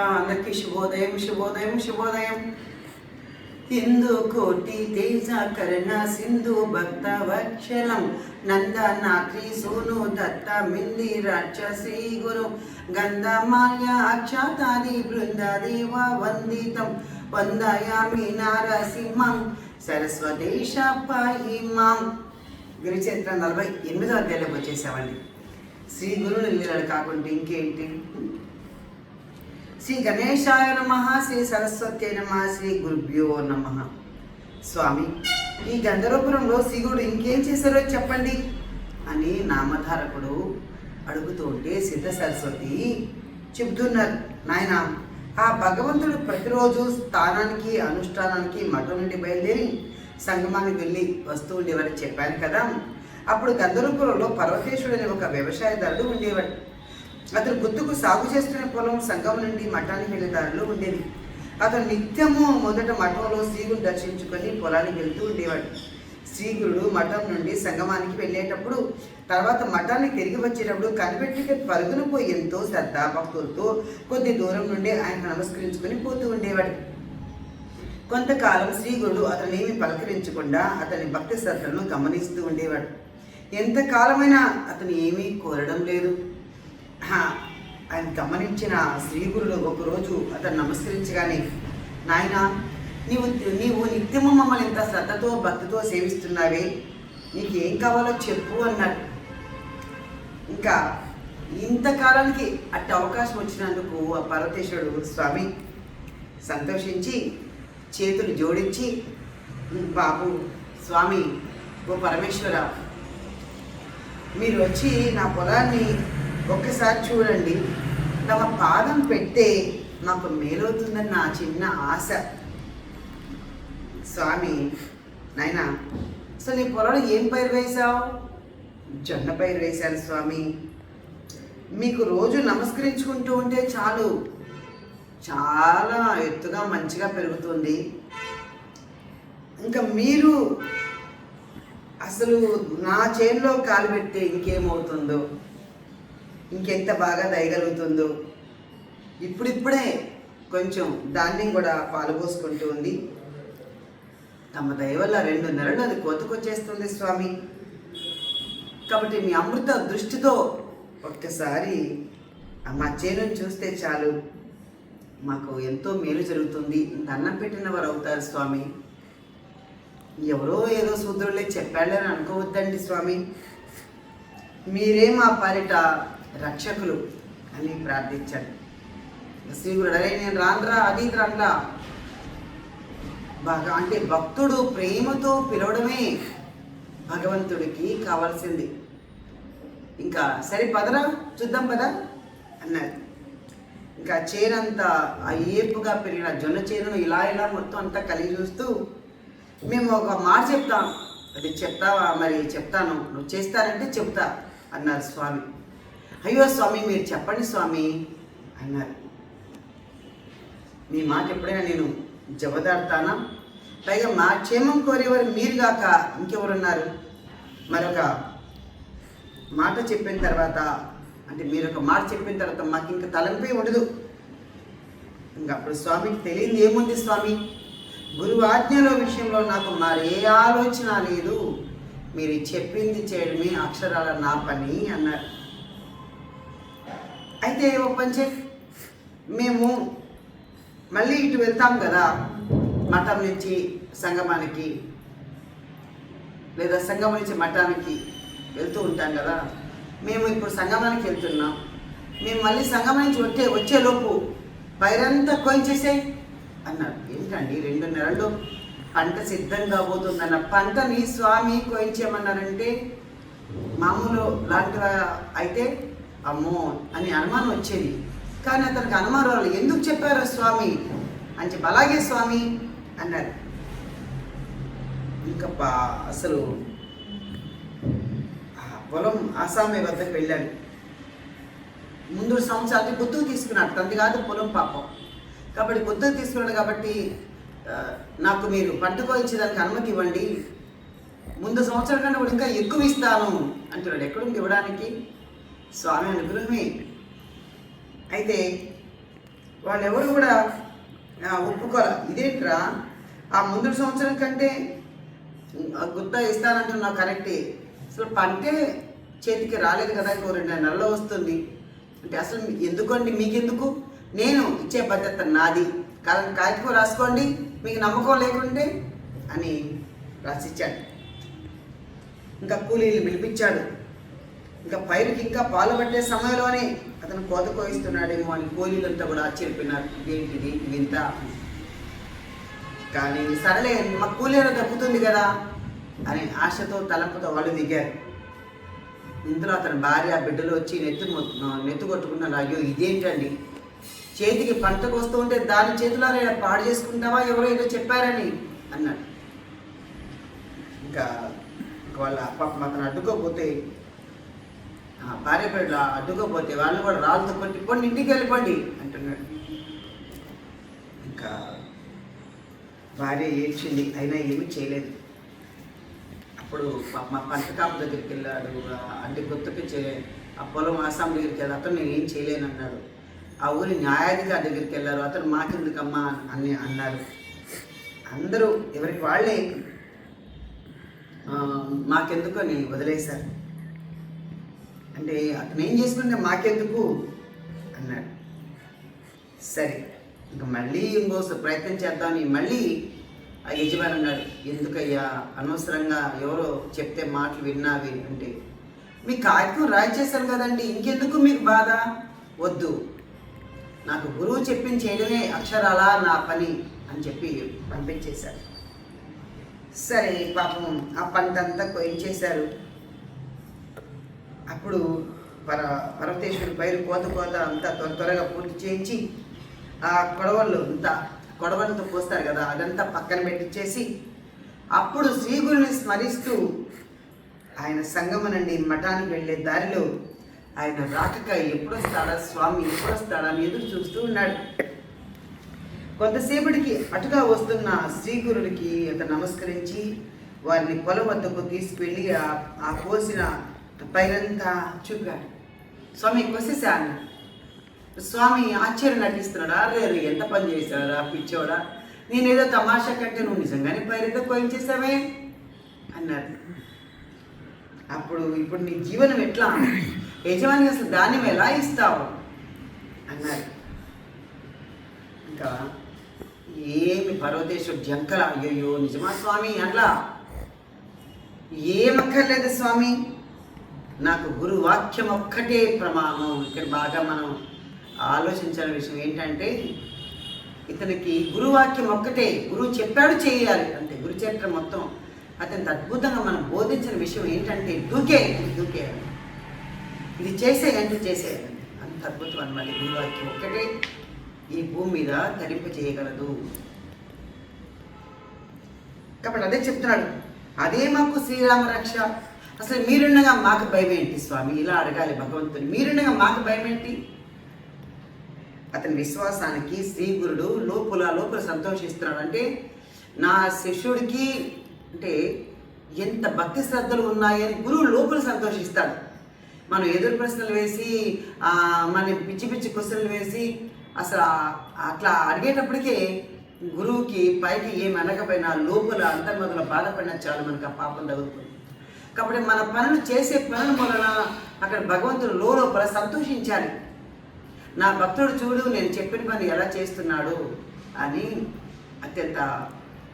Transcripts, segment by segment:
అందరికీ శుభోదయం శుభోదయం శుభోదయం. హిందూ కోటి తేజ కరుణ సింధు భక్త వక్షలం నంద నాత్రి సోను దత్త మింది రాక్ష శ్రీ గురు గంధమాల్య అక్షతాది బృంద దేవ వందితం వందయామి నారసింహం సరస్వదేశ పాయిమాం గురుచరిత్ర నలభై ఎనిమిదో అధ్యాయంలోకి వచ్చేసామండి. శ్రీ గురువులు లీలలు కాకుండా ఇంకేంటి? శ్రీ గణేశాయ నమ శ్రీ సరస్వతి నమ శ్రీ గురుభ్యో నమ. స్వామి ఈ గంధర్వపురంలో శ్రీగుడు ఇంకేం చేశారో చెప్పండి? అని నామధారకుడు అడుగుతూ ఉంటే సిద్ధ సరస్వతి చెబుతున్నారు నాయన ఆ భగవంతుడు ప్రతిరోజు స్థానానికి అనుష్ఠానానికి మఠం నుండి బయలుదేరి సంగమానికి వెళ్ళి వస్తూ ఉండేవారని చెప్పాను కదా. అప్పుడు గంధర్వపురంలో పర్వతేశ్వరుడు అనే ఒక వ్యవసాయదారుడు ఉండేవాడు. అతను గుర్తుకు సాగు చేస్తున్న పొలం సంఘం నుండి మఠానికి వెళ్ళే దారిలో ఉండేది. అతను నిత్యము మొదట మఠంలో శ్రీగురు దర్శించుకొని పొలానికి వెళ్తూ ఉండేవాడు. శ్రీగురుడు మఠం నుండి సంగమానికి వెళ్ళేటప్పుడు తర్వాత మఠానికి తిరిగి వచ్చేటప్పుడు కనిపెట్టిక పరుగున పోయి ఎంతో శ్రద్ధా భక్తులతో కొద్ది దూరం నుండి ఆయన నమస్కరించుకొని పోతూ ఉండేవాడు. కొంతకాలం శ్రీగురుడు అతను పలకరించకుండా అతని భక్తి శ్రద్ధలను గమనిస్తూ ఉండేవాడు. ఎంతకాలమైనా అతను ఏమీ కోరడం లేదు. ఆయన గమనించిన శ్రీగురుడు ఒకరోజు అతను నమస్కరించగానే నాయన నీవు నీవు నిత్యము మమ్మల్ని ఇంత శ్రద్ధతో భక్తితో సేవిస్తున్నావే. నీకు ఏం కావాలో చెప్పు అన్నాడు. ఇంకా ఇంతకాలానికి అట్టి అవకాశం వచ్చినందుకు ఆ పర్వతేశ్వరుడు స్వామి సంతోషించి చేతులు జోడించి బాబు స్వామి ఓ పరమేశ్వర మీరు వచ్చి నా పొలాన్ని ఒక్కసారి చూడండి. తమ పాదం పెడితే నాకు మేలవుతుందని నా చిన్న ఆశ. స్వామి నాయన అసలు నీ పొలంలో ఏం పైరు వేశావు? జొన్న పైరు వేశాను స్వామి. మీకు రోజు నమస్కరించుకుంటూ ఉంటే చాలు. చాలా ఎత్తుగా మంచిగా పెరుగుతుంది. ఇంకా మీరు అసలు నా చేతిలో కాలు పెడితే ఇంకేమవుతుందో? ఇంకెంత బాగా దయగలుగుతుందో ఇప్పుడిప్పుడే కొంచెం ధాన్యం కూడా పాలుపోసుకుంటూ ఉంది. తమ దయ వల్ల రెండు నెలలు అది కోతకొచ్చేస్తుంది స్వామి. కాబట్టి మీ అమృత దృష్టితో ఒక్కసారి మా చేనుని చూస్తే చాలు. మాకు ఎంతో మేలు జరుగుతుంది. ఇంత అన్నం పెట్టిన వారు అవుతారు స్వామి. ఎవరో ఏదో సూత్రులే చెప్పాడని అనుకోవద్దండి స్వామి. మీరే మా పరిట రక్షకులు అని ప్రార్థించాడు. శ్రీగురుడు అరే నేను రానురా అది ఇది బాగా అంటే భక్తుడు ప్రేమతో పిలవడమే భగవంతుడికి కావాల్సింది. ఇంకా సరే పదరా? చూద్దాం పదా అన్నారు ఇంకా చేనంతా ఆ ఏపుగా పెరిగిన జొన్న చేను ఇలా ఇలా మొత్తం అంతా కలిగి చూస్తూ మేము ఒక మాట చెప్తాం. అది చెప్తావా? మరి చెప్తాను. నువ్వు చేస్తానంటే చెప్తా అన్నారు స్వామి. అయ్యో స్వామి మీరు చెప్పండి స్వామి అన్నారు. మీ మాట ఎప్పుడైనా నేను జవదాడతానా పైగా మా క్షేమం కోరేవారు మీరు కాక ఇంకెవరున్నారు? మరొక మాట చెప్పిన తర్వాత అంటే మీరు ఒక మాట చెప్పిన తర్వాత మాకు ఇంకా తలంపే ఉండదు. ఇంకా అప్పుడు స్వామికి తెలియదు ఏముంది స్వామి? గురువు ఆజ్ఞల విషయంలో నాకు మరే ఆలోచన లేదు. మీరు చెప్పింది చేయడమే అక్షరాల నా పని అన్నారు. అయితే ఓ పని మేము మళ్ళీ ఇటు వెళ్తాం కదా మఠం నుంచి సంగమానికి లేదా సంగమం నుంచి మఠానికి వెళ్తూ ఉంటాం కదా. మేము ఇప్పుడు సంగమానికి వెళ్తున్నాం. మేము మళ్ళీ సంగమం నుంచి వచ్చే వచ్చేలోపు పైరంతా కోయించేసే అన్నారు. ఏంటండి రెండు నెలలు పంట సిద్ధం కాబోతుందన్న పంటని స్వామి కోయించేమన్నారంటే మామూలు లాంటివి అయితే అమ్మో అని అనుమానం వచ్చేది. కానీ అతనికి అనుమానం ఎందుకు చెప్పారు స్వామి? అని చెప్పి అలాగే స్వామి అన్నారు ఇంకా అసలు ఆ పొలం ఆసామి వద్దకు వెళ్ళాడు. ముందు సంవత్సరాలు గుర్తుకు తీసుకున్నాడు. తంది కాదు పొలం పాపం. కాబట్టి గుర్తుకు తీసుకున్నాడు కాబట్టి నాకు మీరు పంట దానికి అనుమతి ఇవ్వండి. ముందు సంవత్సరం కన్నా కూడా ఇంకా ఎక్కువ ఇస్తాను అంటున్నాడు. ఎక్కడుంది ఇవ్వడానికి? స్వామి అనుగ్రహమే అయితే వాళ్ళెవరు కూడా ఆ, ఒప్పుకోరా. ఇదేంట్రా? ఆ ముందు సంవత్సరం కంటే ఆ గుత్త ఇస్తానంటున్నావు కరెక్టే. అసలు పంటే చేతికి రాలేదు కదా ఇంకో రెండు నెలల్లో వస్తుంది. అంటే అసలు ఎందుకండి మీకెందుకు? నేను ఇచ్చే బాధ్యత నాది. కాలం కాగితం రాసుకోండి మీకు నమ్మకం లేకుంటే అని రాసిచ్చాడు. ఇంకా కూలీలు పిలిపించాడు. ఇంకా పైరుకి ఇంకా పాలు పట్టే సమయంలోనే అతను కోత కోయిస్తున్నాడేమో అని కూలీలంతా కూడా ఆశ్చర్యపోయినారు. ఏంటిది వింత కానీ సరలే మా కూలీలో దక్కుతుంది కదా అని ఆశతో తలంపుతో వాళ్ళు దిగారు. ఇందులో అతని భార్య బిడ్డలు వచ్చి నెత్తు మొ- నెత్తి అయ్యో ఇదేంటండి? చేతికి పంటకు వస్తూ ఉంటే దాని చేతిలో ఇలా పాడు చేసుకుంటావా? ఎవరో ఏదో చెప్పారని అన్నాడు. ఇంకా వాళ్ళ పాపం అతను అడ్డుకోపోతే ఆ భార్య అడ్డుకోపోతే వాళ్ళు కూడా రాళ్ళతో కొట్టి పొండి ఇంటికి వెళ్ళిపోండి అంటున్నాడు. ఇంకా భార్య ఏడ్చింది అయినా ఏమీ చేయలేదు. అప్పుడు మా పంట కాపు దగ్గరికి వెళ్ళాడు అంటే గుర్తుకు ఆ పొలం ఆసాం దగ్గరికి వెళ్ళాడు అతను నేను ఏం చేయలేను అన్నాడు. ఆ ఊరి న్యాయాధికారి దగ్గరికి వెళ్ళారు అతను మాకెందుకమ్మా అని అన్నారు. అందరూ ఎవరికి వాళ్ళే మాకెందుకో మాకెందుకు అని వదిలేశారు అంటే అతను ఏం చేసుకుంటే మాకెందుకు అన్నాడు. సరే ఇంకా మళ్ళీ ఇంకోసారి ప్రయత్నం చేద్దామని మళ్ళీ ఆ యజమాని అన్నాడు ఎందుకయ్యా అనవసరంగా ఎవరో చెప్తే మాటలు విన్నావి అంటే మీ కార్యక్రమం రాయించేశారు కదండి ఇంకెందుకు మీకు బాధ? వద్దు నాకు గురువు చెప్పింది చేయడమే అక్షరాలా నా పని అని చెప్పి పంపించేశారు సరే పాపం ఆ పంటంతా ఏం చేశారు అప్పుడు పర పర్వతేశ్వరి పైరు కోత కోత అంతా త్వర త్వరగా పూర్తి చేయించి ఆ కొడవళ్ళు అంతా కొడవలతో పోస్తారు కదా అదంతా పక్కన పెట్టించేసి అప్పుడు శ్రీగురుని స్మరిస్తూ ఆయన సంగమనండి మఠానికి వెళ్ళే దారిలో ఆయన రాకక ఎప్పుడు వస్తాడా స్వామి ఎప్పుడు వస్తాడా అని ఎదురు చూస్తూ ఉన్నాడు. కొంతసేపటికి అటుగా వస్తున్న శ్రీగురుడికి అతను నమస్కరించి వారిని పొలం వద్దకు తీసుకువెళ్ళి ఆ కోసిన పైరంతా చూపాడు స్వామి కోసేసాను. స్వామి ఆశ్చర్యం నటిస్తున్నాడా? అరే ఎంత పని చేశాడా? పిచ్చోడా? నేనేదో తమాషా కంటే నువ్వు నిజంగానే పైరంతా కోయించేసావే అన్నారు అప్పుడు ఇప్పుడు నీ జీవనం ఎట్లా? యజమాని అసలు ధాన్యం ఎలా ఇస్తావు? అన్నారు ఇంకా ఏమి పర్వతేశ్వరు జంకల? అయ్యయ్యో నిజమా స్వామి? అట్లా? ఏమక్కర్లేదు స్వామి. నాకు గురు వాక్యం ఒక్కటే ప్రమాణం. ఇక్కడ బాగా మనం ఆలోచించిన విషయం ఏంటంటే ఇతనికి గురువాక్యం ఒక్కటే గురువు చెప్పాడు చేయాలి. అంటే గురు చరిత్ర మొత్తం అతనికి అద్భుతంగా మనం బోధించిన విషయం ఏంటంటే దూకే దూకే ఇది చేసేయంటే చేసేయాలి అంత అద్భుతం అనమాట గురువాక్యం ఒక్కటే. ఈ భూమి మీద తరింపు చేయగలదు. కాబట్టి అదే చెప్తున్నాడు. అదే మాకు శ్రీరామ రక్ష అసలు మీరుండగా మాకు భయం ఏంటి స్వామి? ఇలా అడగాలి భగవంతుని. మీరుండగా మాకు భయం ఏంటి అతని విశ్వాసానికి శ్రీ గురుడు లోపల లోపల సంతోషిస్తున్నాడు. అంటే నా శిష్యుడికి అంటే ఎంత భక్తి శ్రద్ధలు ఉన్నాయని గురువు లోపల సంతోషిస్తాడు. మనం ఎదురు ప్రశ్నలు వేసి మన పిచ్చి పిచ్చి క్వశ్చన్లు వేసి అసలు అట్లా అడిగేటప్పటికే గురువుకి పైకి ఏం అనకపోయినా లోపల అంతర్మదలో బాధపడినా చాలు మనకు ఆ పాపం తగులుతుంది. కాబట్టి మన పనులు చేసే పనుల వలన అక్కడ భగవంతుడు లోపల సంతోషించాలి. నా భక్తుడు చూడు నేను చెప్పిన పని ఎలా చేస్తున్నాడు అని అత్యంత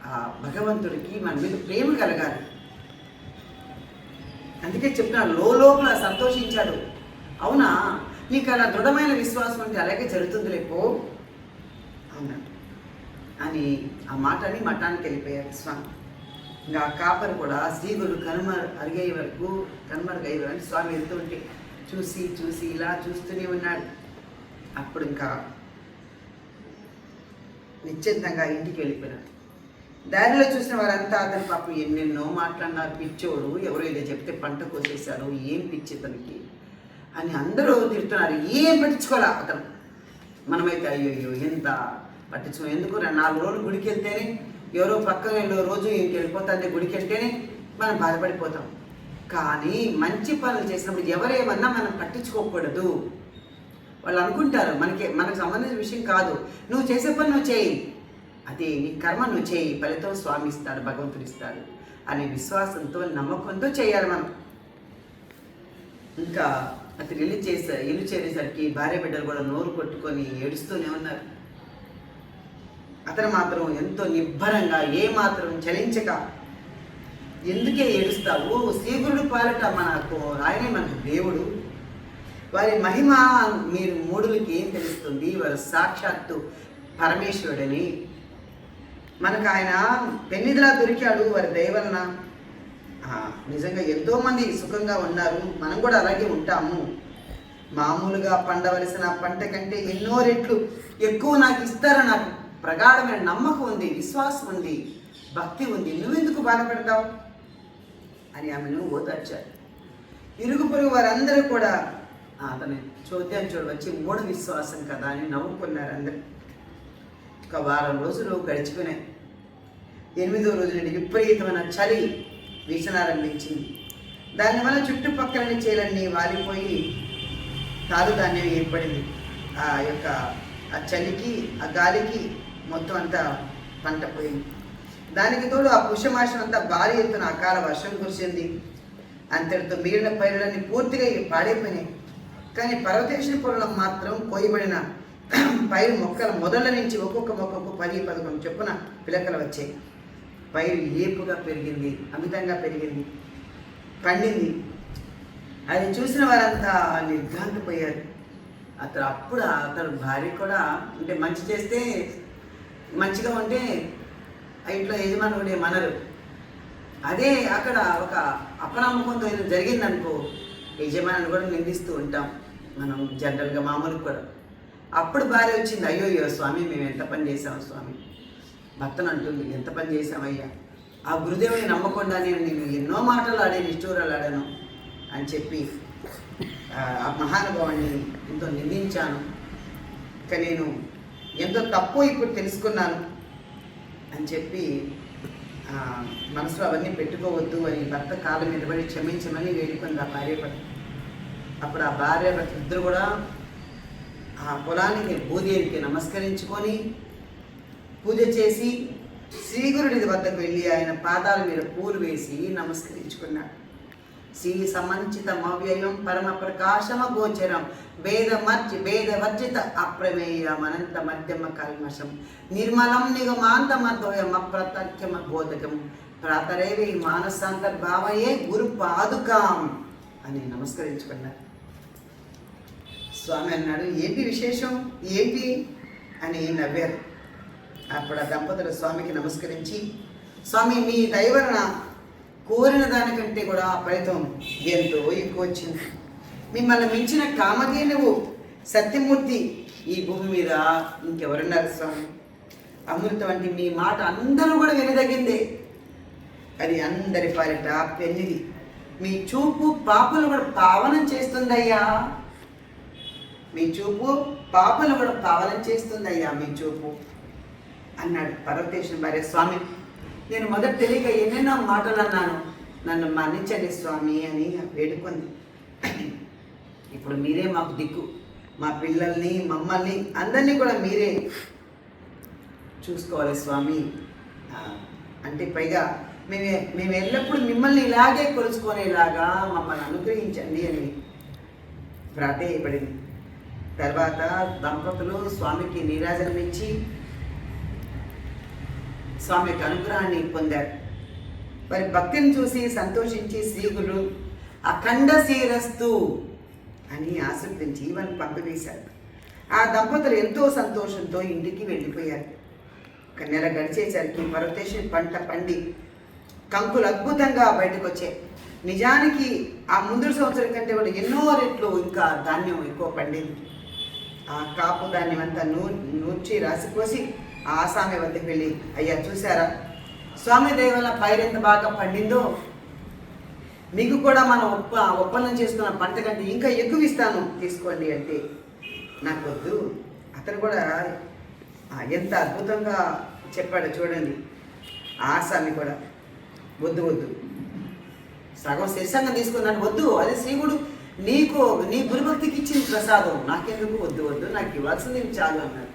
ఆ భగవంతుడికి మన మీద ప్రేమ కలగాలి. అందుకే చెప్తున్నా లోపల సంతోషించాడు. అవునా? నీకు అలా దృఢమైన విశ్వాసం అంటే అలాగే జరుగుతుంది లేపో అవునా? అని ఆ మాటని మఠానికి వెళ్ళిపోయారు స్వామి. ఇంకా ఆ కాపరి కూడా శ్రీగురు కనుమ అరిగే వరకు కనుమరుగయ్యే వరకు స్వామి వెళ్తుంటే చూసి చూసి ఇలా చూస్తూనే ఉన్నాడు. అప్పుడు ఇంకా నిశ్చింతంగా ఇంటికి వెళ్ళిపోయినాడు. దారిలో చూసిన వారంతా అతని పాపం ఎన్నెన్నో మాట్లాడినారు. పిచ్చోడు ఎవరో ఏదో చెప్తే పంట కోసేశారు. ఏం పిచ్చి తనకి అని అందరూ తిడుతున్నారు. ఏం పట్టించుకోలే అతను? మనమైతే అయ్యో అయ్యో ఎంత పట్టించుకో ఎందుకు నాలుగు రోజులు గుడికి వెళ్తేనే ఎవరో పక్కన వెళ్ళో రోజు ఇంటికి వెళ్ళిపోతాంటే గుడికి వెళ్తేనే మనం బాధపడిపోతాం. కానీ మంచి పనులు చేసినప్పుడు ఎవరేమన్నా మనం పట్టించుకోకూడదు. వాళ్ళు అనుకుంటారు మనకి మనకు సంబంధించిన విషయం కాదు. నువ్వు చేసే పని నువ్వు చేయి. అది నీ కర్మ నువ్వు చేయి. ఫలితం స్వామి ఇస్తాడు భగవంతుడు ఇస్తాడు అనే విశ్వాసంతో నమ్మకంతో చేయాలి మనం. ఇంకా అతను ఇల్లు చేసే ఇల్లు చేరేసరికి భార్య బిడ్డలు కూడా నోరు కొట్టుకొని ఏడుస్తూనే ఉన్నారు. అతను మాత్రం ఎంతో నిబ్బరంగా ఏ మాత్రం చలించక ఎందుకే ఏడుస్తావు? శీఘ్రుడు పాలట మనకు ఆయనే మనకు దేవుడు. వారి మహిమ మీరు మూడులకి ఏం తెలుస్తుంది? వారు సాక్షాత్తు పరమేశ్వరుడని. మనకు ఆయన పెన్నిదిలా దొరికాడు వారి దయవలన. నిజంగా ఎంతోమంది సుఖంగా ఉన్నారు. మనం కూడా అలాగే ఉంటాము. మామూలుగా పండవలసిన పంట కంటే ఎన్నో రెట్లు ఎక్కువ నాకు ఇస్తారు నాకు? ప్రగాఢమైన నమ్మకం ఉంది విశ్వాసం ఉంది భక్తి ఉంది. నువ్వెందుకు బాధపడతావు? అని ఆమెను ఓదార్చారు. ఇరుగు పొరుగు వారందరూ కూడా అతని చోద్యం చూడవచ్చి మూఢ విశ్వాసం కదా అని నవ్వుకున్నారు అందరూ. ఒక వారం రోజులు గడిచిపోయినాయి. ఎనిమిదో రోజు నుండి విపరీతమైన చలి వీసనారంభించింది దానివల్ల చుట్టుపక్కలని చేలన్నీ వాలిపోయి తాలు ధాన్యం ఏర్పడింది. ఆ యొక్క ఆ చలికి ఆ గాలికి మొత్తం అంతా పంట పోయింది. దానికి తోడు ఆ పుష్యమాసం అంతా భారీ ఎత్తున అకాల వర్షం కురిసింది. అంతటితో మిగిలిన పైరులన్నీ పూర్తిగా పాడైపోయినాయి. కానీ పర్వతేశ్వర పొలం మాత్రం కోయబడిన పైరు మొక్కల మొదల నుంచి ఒక్కొక్క మొక్కకు పది పదకొండు చొప్పున పిలకలు వచ్చాయి. పైరు ఏపుగా పెరిగింది అమితంగా పెరిగింది పండింది. అది చూసిన వారంతా నిర్ఘాంతపోయారు అతను అప్పుడు అతను భార్య కూడా అంటే మంచి చేస్తే మంచిగా ఉంటే ఆ ఇంట్లో యజమానుడే మనరు అదే అక్కడ ఒక అపనమ్మకంతో ఏదో జరిగిందనుకో యజమానుని కూడా నిందిస్తూ ఉంటాం మనం జనరల్గా మామూలుగా కూడా. అప్పుడు భార్య వచ్చింది అయ్యో అయ్యో స్వామి మేము ఎంత పని చేసాము స్వామి? భర్తను అంటుంది ఎంత పని చేసామయ్యా ఆ గురుదేవుని నమ్మకుండా నేను నేను ఎన్నో మాటలు ఆడే నిష్ఠూరాలు ఆడాను అని చెప్పి ఆ ఆ మహానుభావాన్ని ఎంతో నిందించాను. ఇక నేను ఎంతో తప్పు ఇప్పుడు తెలుసుకున్నాను అని చెప్పి మనసులో అవన్నీ పెట్టుకోవద్దు అని భర్త కాళ్ళ మీద పడి క్షమించమని వేడుకుంది ఆ భార్య భర్త అప్పుడు ఆ భార్య భర్త ఇద్దరు కూడా ఆ పొలానికి భూదేవికి నమస్కరించుకొని పూజ చేసి శ్రీగురుడి వద్దకు వెళ్ళి ఆయన పాదాల మీద పూలు వేసి నమస్కరించుకున్నాడు శ్రీ సమంచిత మవ్యయం పరమ ప్రకాశమ గోచరం. వేద మర్చి వేద వర్జిత అప్రమేయం అనంత మధ్యమ కల్మషం. నిర్మలం నిగమాంతమద్వయం అప్రత్యమ బోధకం. ప్రాతరేవి మానసాంతర్భావయే గురు పాదుకాం అని నమస్కరించుకున్నారు స్వామి అన్నాడు. ఏంటి విశేషం? ఏంటి? అని నవ్వారు. అప్పుడు ఆ దంపతులు స్వామికి నమస్కరించి స్వామి మీ దైవరణ కోరిన దానికంటే కూడా ఆ ఫలితం ఎంతో ఎక్కువ వచ్చింది మిమ్మల్ని మించిన కామధేనువు సత్యమూర్తి ఈ భూమి మీద ఇంకెవరున్నారు స్వామి? అమృతం వంటి మీ మాట అందరూ కూడా వినదగిందే. అది అందరి పాలిట పెళ్ళిది మీ చూపు పాపలు కూడా పావనం చేస్తుందయ్యా. మీ చూపు పాపలు కూడా పావనం చేస్తుందయ్యా మీ చూపు. అన్నాడు పర్వతేశ్వర భార్య. స్వామి నేను మొదట తెలియక ఎన్నెన్నో మాటలు అన్నాను. నన్ను మన్నించండి స్వామి అని వేడుకుంది. ఇప్పుడు మీరే మాకు దిక్కు. మా పిల్లల్ని మమ్మల్ని అందరినీ కూడా మీరే చూసుకోవాలి స్వామి. అంటే పైగా మేము మేము ఎల్లప్పుడూ మిమ్మల్ని ఇలాగే కొలుచుకునేలాగా మమ్మల్ని అనుగ్రహించండి అని ప్రాధేయపడింది. తర్వాత దంపతులు స్వామికి నీరాజనమిచ్చి స్వామి యొక్క అనుగ్రహాన్ని పొందారు. వారి భక్తిని చూసి సంతోషించి శ్రీగురు అఖండ శ్రీరస్తు అని ఆశీర్వదించి ఈవెన్ పంపివేశారు. ఆ దంపతులు ఎంతో సంతోషంతో ఇంటికి వెళ్ళిపోయారు. ఒక నెల గడిచేసరికి పర్వతేశ్వరి పంట పండి కంకులు అద్భుతంగా బయటకు వచ్చాయి నిజానికి ఆ ముందు సంవత్సరం కంటే కూడా ఎన్నో రెట్లు ఇంకా ధాన్యం ఎక్కువ పండింది. ఆ కాపు ధాన్యం అంతా నూ నూర్చి రాసిపోసి ఆ ఆసామి వద్దకు వెళ్ళి అయ్యా చూసారా స్వామి దయ వల్ల పైరు ఎంత బాగా పండిందో? మీకు కూడా మనం ఒప్ప ఒప్పందం చేసుకున్న పంట కంటే ఇంకా ఎక్కువ ఇస్తాను. తీసుకోండి అంటే నాకు వద్దు. అతను కూడా ఎంత అద్భుతంగా చెప్పాడు చూడండి. ఆ ఆసామి కూడా వద్దు వద్దు. సగం శీర్షంగా తీసుకున్నాడు వద్దు. అదే శ్రీవుడు నీకు నీ గురుభక్తికి ఇచ్చిన ప్రసాదం. నాకెందుకు? వద్దు వద్దు. నాకు ఇవ్వాల్సింది చాలు అన్నాడు.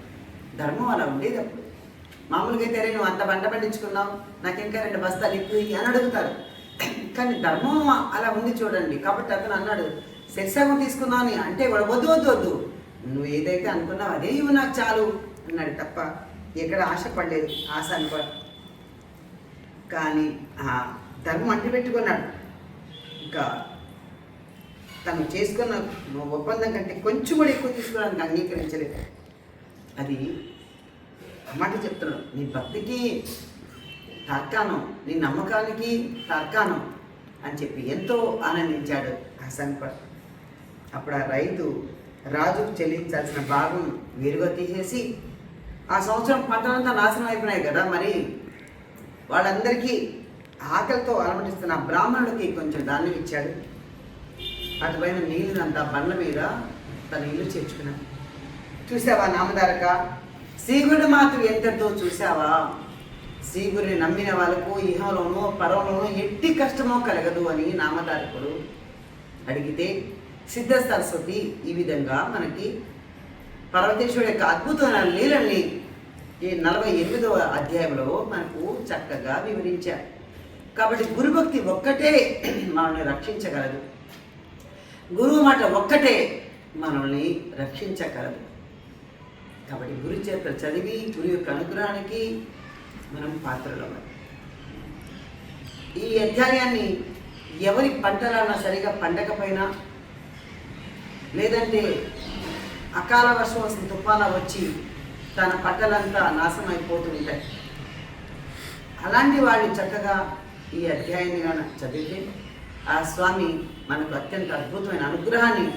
ధర్మం అలా ఉండేది అప్పుడు. మామూలుగా అయితే నువ్వు అంత పంట పండించుకున్నావు నాకు ఇంకా రెండు బస్తాలు ఎక్కువ అని అడుగుతారు కానీ ధర్మం అలా ఉంది చూడండి. కాబట్టి అతను అన్నాడు శిక్షాగం తీసుకుందాం అని. అంటే వాడు వద్దు వద్దు వద్దు. నువ్వు ఏదైతే అనుకున్నావు అదే ఇవి నాకు చాలు అన్నాడు తప్ప ఎక్కడ ఆశ పడలేదు. ఆశ అనుకో కానీ ఆ ధర్మం అంటి పెట్టుకున్నాడు. ఇంకా తను చేసుకున్న ఒప్పందం కంటే కొంచెం కూడా ఎక్కువ తీసుకోవడానికి అంగీకరించలేదు. అది మాట చెప్తున్నాడు నీ భక్తికి తర్కానం నీ నమ్మకానికి తర్కానం అని చెప్పి ఎంతో ఆనందించాడు ఆ సంపత్ అప్పుడు ఆ రైతు రాజుకు చెల్లించాల్సిన భాగం వేరుగా తీసేసి ఆ సంవత్సరం పంటలంతా నాశనం అయిపోయినాయి కదా మరి. వాళ్ళందరికీ ఆకలితో అలమటిస్తున్న బ్రాహ్మణుడికి కొంచెం దాన్ని ఇచ్చాడు. అటుపైన నీళ్ళంతా బండ్ల మీద తన ఇల్లు చేర్చుకున్నాడు. చూసావా నామధారక సీగుడి మాతృ ఎంతతో చూసావా సీగుడిని నమ్మిన వాళ్ళకు ఇహంలోనూ పరంలోనూ ఎట్టి కష్టమో కలగదు అని నామధారకుడు అడిగితే సిద్ధ సరస్వతి ఈ విధంగా మనకి పర్వతేశ్వరుడు యొక్క అద్భుతమైన లీలల్ని ఈ నలభై ఎనిమిదవ అధ్యాయంలో మనకు చక్కగా వివరించారు. కాబట్టి గురుభక్తి ఒక్కటే మనల్ని రక్షించగలదు. గురువు మాట ఒక్కటే మనల్ని రక్షించగలదు. కాబట్టి గురు చేత చదివి గురు యొక్క అనుగ్రహానికి మనం పాత్రలవ్వాలి. ఈ అధ్యాయాన్ని ఎవరి పంటలన్నా సరిగా పండకపోయినా లేదంటే అకాల వర్షం వస్తుంది తుఫాన వచ్చి తన పంటలంతా నాశనం అయిపోతుంటాయి అలాంటి వాళ్ళు చక్కగా ఈ అధ్యాయాన్ని కనుక చదివితే ఆ స్వామి మనకు అత్యంత అద్భుతమైన అనుగ్రహాన్ని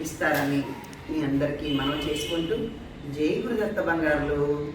ఇస్తారని మీ అందరికీ మనం చేసుకుంటూ జై గురుదత్త బంగారులు.